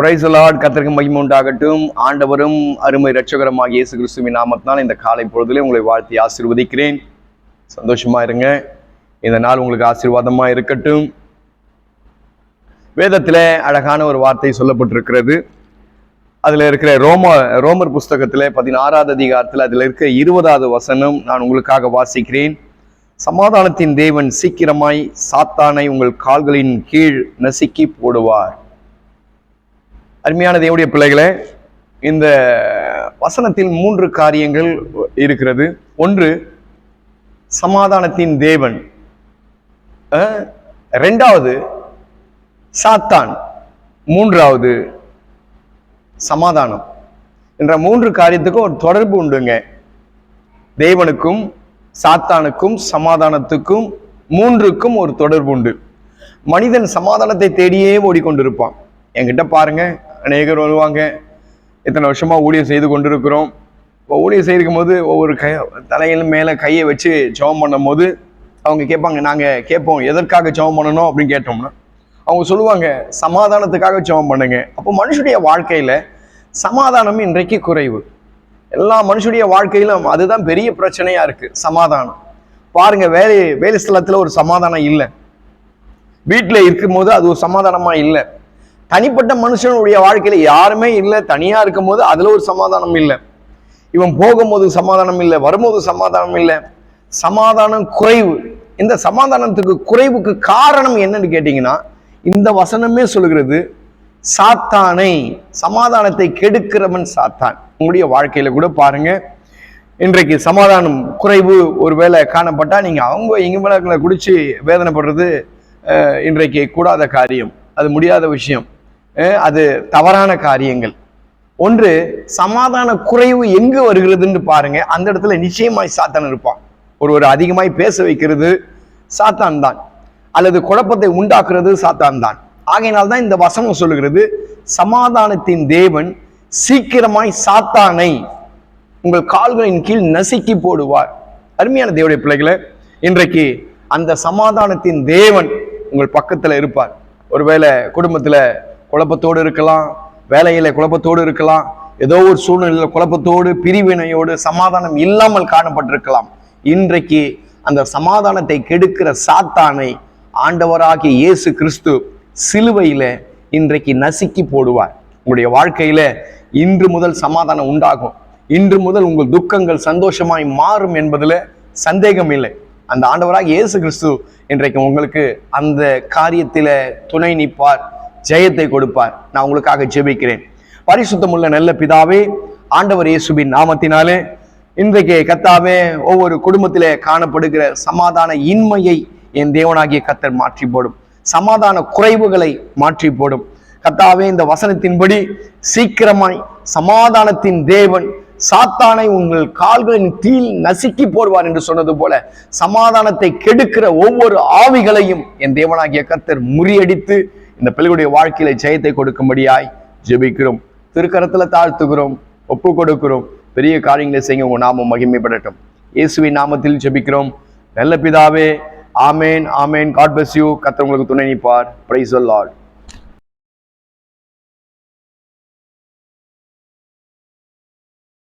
Price Lord கத்திற்கு மகிமை உண்டாகட்டும். ஆண்டவரும் அருமை ரட்சகரமாக இயேசு கிறிஸ்துவின் நாமத்தினால் இந்த காலை பொழுதிலே உங்களை வாழ்த்தி ஆசீர்வதிக்கிறேன். சந்தோஷமா இருங்க. இந்த நாள் உங்களுக்கு ஆசீர்வாதமா இருக்கட்டும். வேதத்தில் அழகான ஒரு வார்த்தை சொல்லப்பட்டிருக்கிறது. அதில் இருக்கிற ரோம ரோமர் புஸ்தகத்தில் பதினாறாவது அதிகாரத்தில் அதில் இருக்க இருபதாவது வசனம் நான் உங்களுக்காக வாசிக்கிறேன். சமாதானத்தின் தேவன் சீக்கிரமாய் சாத்தானை உங்கள் கால்களின் கீழ் நசுக்கி போடுவார். அருமையான தேவடைய பிள்ளைகளே இந்த வசனத்தில் மூன்று காரியங்கள் இருக்கிறது. ஒன்று சமாதானத்தின் தேவன். ரெண்டாவது சாத்தான். மூன்றாவது சமாதானம். என்ற மூன்று காரியத்துக்கும் ஒரு தொடர்பு உண்டுங்க. தேவனுக்கும் சாத்தானுக்கும் சமாதானத்துக்கும் மூன்றுக்கும் ஒரு தொடர்பு உண்டு. மனிதன் சமாதானத்தை தேடியே ஓடிக்கொண்டிருப்பான். என்கிட்ட பாருங்க அநேகர் வருவாங்க. இத்தனை வருஷமாக ஊழியம் செய்து கொண்டிருக்கிறோம். இப்போ ஊழியம் செய்திருக்கும் போது ஒவ்வொரு கை தலையிலும் மேலே கையை வச்சு ஜெபம் பண்ணும் போது அவங்க கேட்பாங்க நாங்கள் கேட்போம். எதற்காக ஜெபம் பண்ணணும்? அப்படின்னு கேட்டோம்னா அவங்க சொல்லுவாங்க சமாதானத்துக்காக ஜெபம் பண்ணுங்க. அப்போ மனுஷனுடைய வாழ்க்கையில் சமாதானம் இன்றைக்கு குறைவு. எல்லா மனுஷனுடைய வாழ்க்கையிலும் அதுதான் பெரிய பிரச்சனையாக இருக்குது சமாதானம். பாருங்க வேலை வேலை ஸ்தலத்தில் ஒரு சமாதானம் இல்லை. வீட்டில் இருக்கும்போது அது ஒரு சமாதானமாக இல்லை. தனிப்பட்ட மனுஷனுடைய வாழ்க்கையில யாருமே இல்லை. தனியா இருக்கும்போது அதுல ஒரு சமாதானம் இல்லை. இவன் போகும்போது சமாதானம் இல்லை வரும்போது சமாதானம் இல்லை. சமாதானம் குறைவு. இந்த சமாதானத்துக்கு குறைவுக்கு காரணம் என்னன்னு கேட்டீங்கன்னா இந்த வசனமே சொல்லுகிறது சாத்தானை சமாதானத்தை கெடுக்கிறவன் சாத்தான். உங்களுடைய வாழ்க்கையில கூட பாருங்க. இன்றைக்கு சமாதானம் குறைவு ஒருவேளை காணப்பட்டா நீங்க அவங்க எங்க குடிச்சு வேதனைப்படுறது இன்றைக்கு கூடாத காரியம். அது முடியாத விஷயம். அது தவறான காரியங்கள். ஒன்று சமாதான குறைவு எங்கு வருகிறதுன்னு பாருங்க. அந்த இடத்துல நிச்சயமாய் சாத்தான் இருப்பான். ஒருவர் அதிகமாய் பேச வைக்கிறது சாத்தான் தான். அல்லது குழப்பத்தை உண்டாக்குறது சாத்தான் தான். ஆகையினால் தான் இந்த வசனம் சொல்லுகிறது சமாதானத்தின் தேவன் சீக்கிரமாய் சாத்தானை உங்கள் கால்களின் கீழ் நசுக்கி போடுவார். அருமையான தேவடைய பிள்ளைகளை இன்றைக்கு அந்த சமாதானத்தின் தேவன் உங்கள் பக்கத்தில் இருப்பார். ஒருவேளை குடும்பத்தில் குழப்பத்தோடு இருக்கலாம் வேலையில் குழப்பத்தோடு இருக்கலாம் ஏதோ ஒரு சூழ்நிலையில் குழப்பத்தோடு பிரிவினையோடு சமாதானம் இல்லாமல் காணப்பட்டிருக்கலாம். இன்றைக்கு அந்த சமாதானத்தை கெடுக்கிற சாத்தானை ஆண்டவராகிய இயேசு கிறிஸ்து சிலுவையில் இன்றைக்கு நசுக்கி போடுவார். உங்களுடைய வாழ்க்கையில் இன்று முதல் சமாதானம் உண்டாகும். இன்று முதல் உங்கள் துக்கங்கள் சந்தோஷமாய் மாறும் என்பதில் சந்தேகம் இல்லை. அந்த ஆண்டவராக இயேசு கிறிஸ்து இன்றைக்கு உங்களுக்கு அந்த காரியத்தில் துணை நிற்பார். ஜெயத்தை கொடுப்பார். நான் உங்களுக்காக ஜெபிக்கிறேன். பரிசுத்தமுள்ள நல்ல பிதாவே ஆண்டவர் இயேசுவின் நாமத்தினாலே இன்றைக்கு கத்தாவே ஒவ்வொரு குடும்பத்திலே காணப்படுகிற சமாதான இன்மையை என் தேவனாகிய கத்தர் மாற்றி போடும் சமாதான குறைவுகளை மாற்றி போடும் கத்தாவே இந்த வசனத்தின்படி சீக்கிரமாய் சமாதானத்தின் தேவன் சாத்தானை உங்கள் கால்களின் கீழ் நசுக்கி போடுவார் என்று சொன்னது போல சமாதானத்தை கெடுக்கிற ஒவ்வொரு ஆவிகளையும் என் தேவனாகிய கத்தர் முறியடித்து இந்த பிள்ளைகளுடைய வாழ்க்கையில ஜெயத்தை கொடுக்கும்படியாய் ஜெபிக்கிறோம். திருக்கரத்துல தாழ்த்துகிறோம் ஒப்பு கொடுக்கிறோம். பெரிய காரியங்களை செய்ய உங்க நாமம் மகிமைப்படட்டும். இயேசுவின் நாமத்தில் ஜெபிக்கிறோம். நல்ல பிதாவே ஆமேன் ஆமேன். காட் பஸ் யூ கத்தவங்களுக்கு துணை நிற்பார். Price Lord